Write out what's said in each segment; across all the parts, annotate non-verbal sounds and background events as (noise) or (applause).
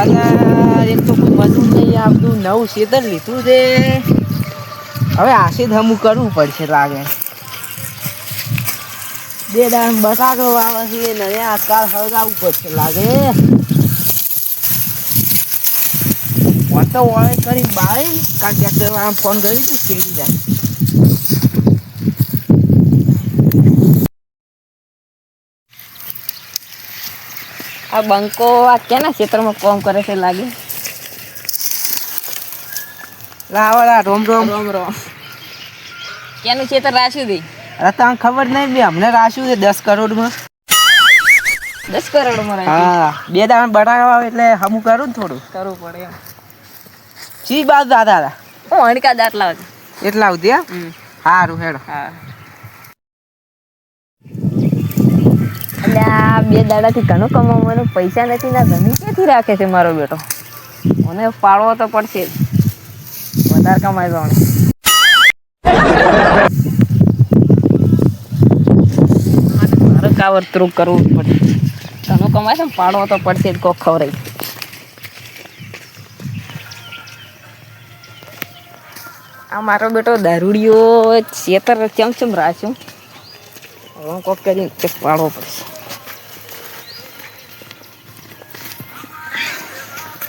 અલા એક તો કોઈ નહીં આવતું, નવું ખેતર લીધું છે. હવે આશીદ હમું કરવું પડશે લાગે. બે દાણ બટાકો આવે છે ને આજકાલ પડશે લાગે. હું તો ઓળે કરી બાળી કાલ ટ્રેક્ટર વાળા ફોન કરી તું જાય. આ બંકો આ ક્યાંના ક્ષેત્રમાં કોમ કરે છે લાગે? લાવડા રોમ રોમ. રોમ રોમ. ક્યાંનું ક્ષેત્ર રાશું હતી અરે તમને ખબર નહીં બે અમને રાશું છે દસ કરોડમાં. દસ કરોડમાં હા બે દાણ બટાકા એટલે હમું કરું ને થોડું. કરવું પડે એમ. ચી બાદ દાદા. હું હણકા દાંત લાવતી એટલા આવતી હા? સારું હેડો. હા એટલે આ બે દાડાથી ઘણું કમાવાનું પૈસા નથી, ના ધણી ક્યાંથી રાખે છે મારો બેટો. મને પાડવો તો પડશે જ. વધારે કમાઈ જવાનું. મારે કાવતરું કરવું પડશે ઘણું કમાય છે પાડવો તો પડશે જ, કોક ખવડાય. આ મારો બેટો દારૂડિયો ચેતર ચમચમ ચમ રાખ્યું. હવે કોક કરીને તે પાડવો પડશે.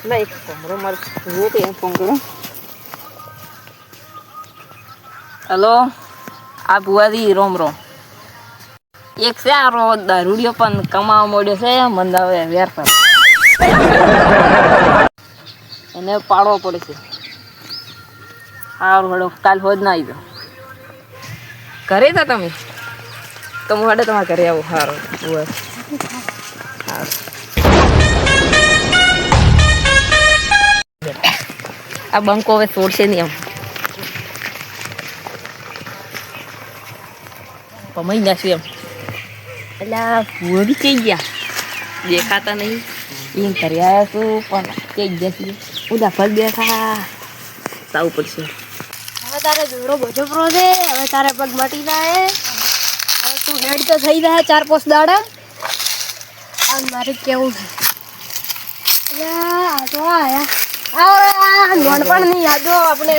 ના, એક કમરો મારે જુઓ તો એમ ફોન કરું હલો? આ ભુવાજી, રોમ રોમ. એક છે આ રો દારૂડિયો પણ કમાવા મળ્યો છે મંદાવે વેર પર એને પાડવો છે. સારું હડો કાલ હોજ ના આવી જાઓ. ઘરે હતા તમે? તો હું હડે તમારા ઘરે આવું. સારું બસ આ બંકો હવે તોડશે નહીં એમ. પમાઈ જશું એમ. એટલે આ કઈ ગયા? દેખાતા નહીં. એમ કરી આવ્યા છું પણ થઈ જશે ઉદા ફળ બેઠા. સાવ પડશે. હવે તારે દોરો બધો પ્રો છે. હવે તારે પગ મટી જાય હવે તું હેડ તો થઈ જાય ચાર પાંચ દાડા. આ મારે કેવું છે? એટલે આ તો આયા. આ નોનપણ યાદો આપણે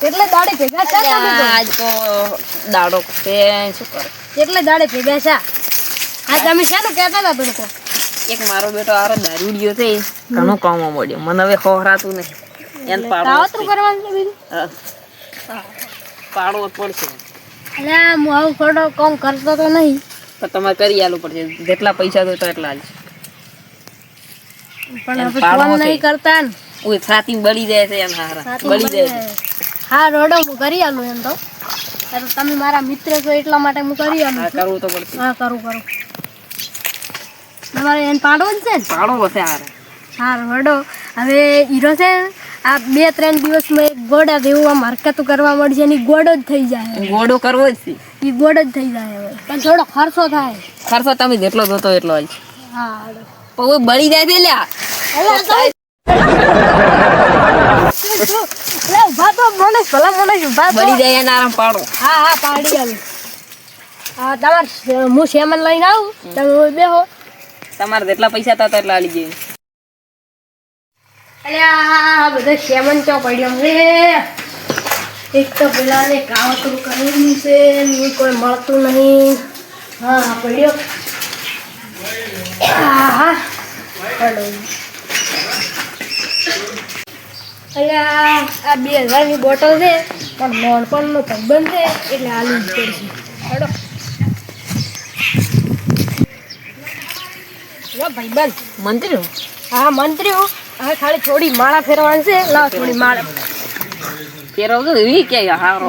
કેટલે દાડે ભેગા છે આજ તો દાડો છે શું કરે? કેટલે દાડે ભેગા છે આ તમે શાનું કહેતા હતા પેલો એક મારો બેટો આરો દારૂડિયો છે. ઘણો કામમાં મળ્યો. મને હવે ખોહરાતું નહીં. એને પાડવો કાવતરું કરવાનું છે બીજું? પાડવો પડશે. અલ્યા હું આવું ખોટો કામ કરતો તો નહીં. પણ તમારે કરી આલું પડશે. જેટલા પૈસા જોઈએ તો એટલા જ પણ આપણે. નહીં કરતા ને. ઓય છાતી બળી જાય છે એમ હારા. બળી જાય છે. હા રોડો હું કરી આલું એમ તો. તો તમે મારા મિત્ર છો એટલા માટે હું કરી આલું હા કરું તો પડશે. હા કરું કરું. તમારે એને પાડવો જ છે ને? પાડવો છે હારે. હા રોડો. હવે હીરો છે આ બે ત્રણ દિવસમાં એક ગોડા જેવું આમ હરકતું કરવા મળશે એની ગોડો જ થઈ જાય ગોડો કરવો જ છે. એ ગોડો જ થઈ જાય હવે. પણ થોડો ખર્ચો થાય. ખર્ચો તમે જેટલો જોતો એટલો જ હા બળી જાય છે લ્યા. સેમન લઈને તમારે જેટલા પૈસા હતા એટલા લઈ ચો પડ્યો છે? એક તો પેલાને કાવતરું કોઈ મળતું નહીં. પડ્યો. હા હા પડો અરે આ બે હજારની બોટલ છે પણ નોનપણનો છે એટલે આલુ જ પડશે હડો. ભાઈબંધ મંત્રીઓ હા? મંત્રી હવે ખાલી થોડી માળા ફેરવાની છે. લાવ થોડી માળા. ફેરવ તો એવી કે હારો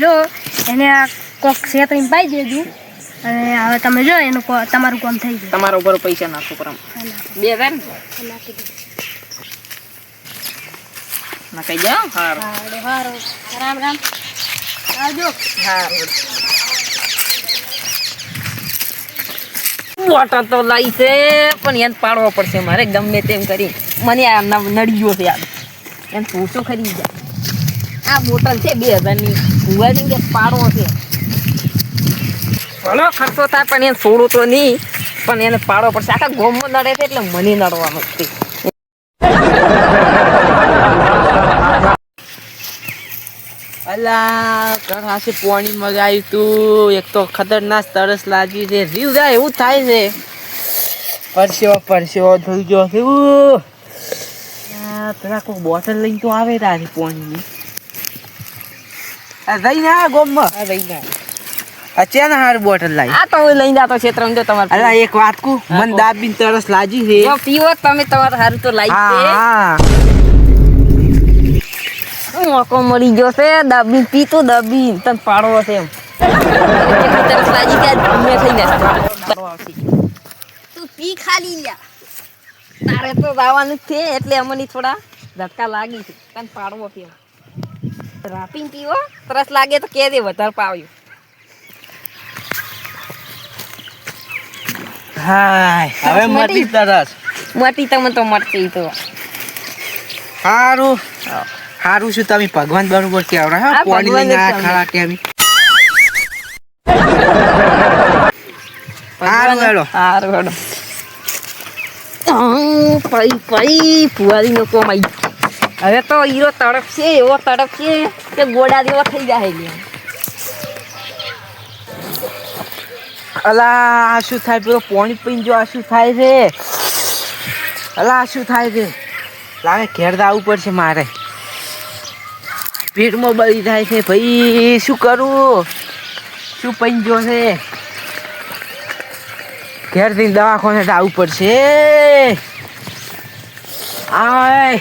લો એને આ કોક સેતરીને પાઈ દેજો. અને હવે તમે જો એનું તમારું કામ થઈ ગયું. તમારા ઉપર પૈસા નાખો પરમ. બે હજાર ને? જાઓ? હારું. હારો હારો. રામ રામ. આવજો. હારું. બોટલ તો લાવી છે પણ એને પાડવો પડશે મારે. ગમે તેમ કરી. મને આ ન- નડ્યો છે યાર. એને પૂછો ખરી જાય આ બોટલ છે બે હજારની. ભુવાજી કે પાડવો છે. ભલો ખર્ચો થાય, પણ એને છોડું તો નહીં. પણ એને પાડવો પડશે. આખા ગોમમાં નડે છે એટલે મને નડવાનું જ છે અલા, ઘર હાસે પાણી મગાવ્યું તું. એક તો ખતરનાક તરસ લાગી છે. જીવ જાય એવું થાય છે. પરસ્યો પરસ્યો થઈ ગયો બોટલ લઈને તો આવે તારી પાણીની. જઈને આ ગોમમાં. આ જાય હાર બોટલ લાવી આ તો લઈને જાતો ત્રણ જો તમારે અલા એક વાત કુ મન દાબીને તરસ લાજી હે જો પીવો તમે તમાર સારું તો લાઈ છે. હા મોકો મળી ગયો છે? દાબી પીતો દાબી તન પાડવો છે એમ. તરસ લાગી કે મે થઈ ને તું પી ખાલી લ્યા. તારે તો જવાનું છે એટલે અમને થોડા ધક્કા લાગી છે. તને પાડવો છે રાપીને પીવો તરસ લાગે તો કે દે વધારે પાવ્યું. હાય હવે મટી? તરસ. મટી તમે તો મટી તો. સારું સારું શું તમે ભગવાન બરોબર કહેવરા હા? પાણી લઈને આ. ખાડા ટેમી સારું હેડો. હવે તો હીરો તડપ છે એવો તડપ છે કે ગોડા જેવો થઈ જાય અલા, આ શું થાય? પેલો પોણી પીને જો આ શું થાય છે? અલા શું થાય છે? લાગે ઘેર આવવું પડશે મારે. પેટમાં બળી થાય છે ભાઈ, શું કરું? શું પંજો છે? ઘેર જઈને દવાખાને આવવું પડશે આય.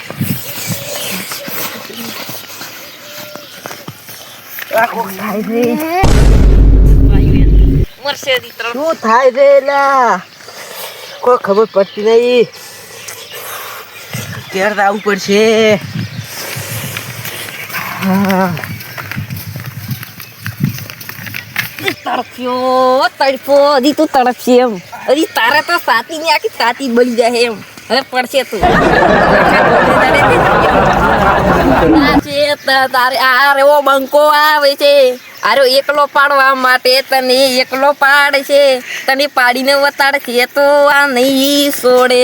થાય છે. મરશે શું થાય છે એલા? કોઈ ખબર પડતી નહીં ક્યારે આવવું પડશે. હા. તડપ્યો તડપો હજી તું તડપશે એમ. હજી તારા તો સાતી ની આખી સાતી બની જાય એમ. હવે પડશે ત- (laughs) તારે આ રેવો બંકો આવે છે. આરો એકલો પાડવા માટે તને એકલો પાડે છે તને પાડીને વતાડ છે તો આ નહીં છોડે